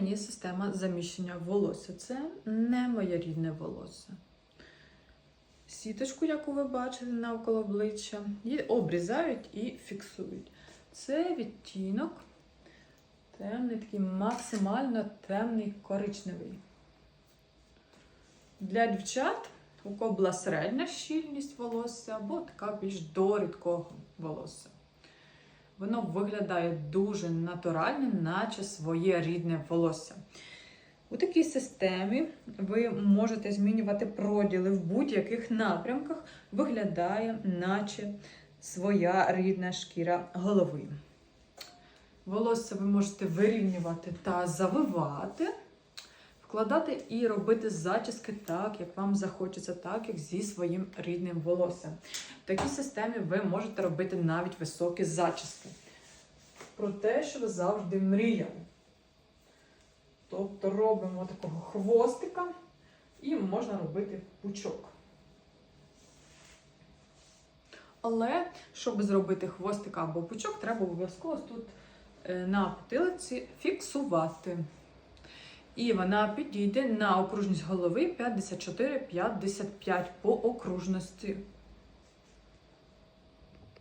мені система заміщення волосся. Це не моє рідне волосся. Сіточку, яку ви бачили навколо обличчя, її обрізають і фіксують. Це відтінок темний, такий максимально темний коричневий. Для дівчат, у кого була середня щільність волосся або така більш до рідкого волосся. Воно виглядає дуже натурально, наче своє рідне волосся. У такій системі ви можете змінювати проділи в будь-яких напрямках, виглядає, наче своя рідна шкіра голови. Волосся ви можете вирівнювати та завивати, вкладати і робити зачіски так, як вам захочеться, так, як зі своїм рідним волоссям. В такій системі ви можете робити навіть високі зачіски. Про те, що ви завжди мріяли. Тобто робимо такого хвостика і можна робити пучок. Але, щоб зробити хвостика або пучок, треба обов'язково тут е, на потилиці фіксувати. І вона підійде на окружність голови 54-55 по окружності.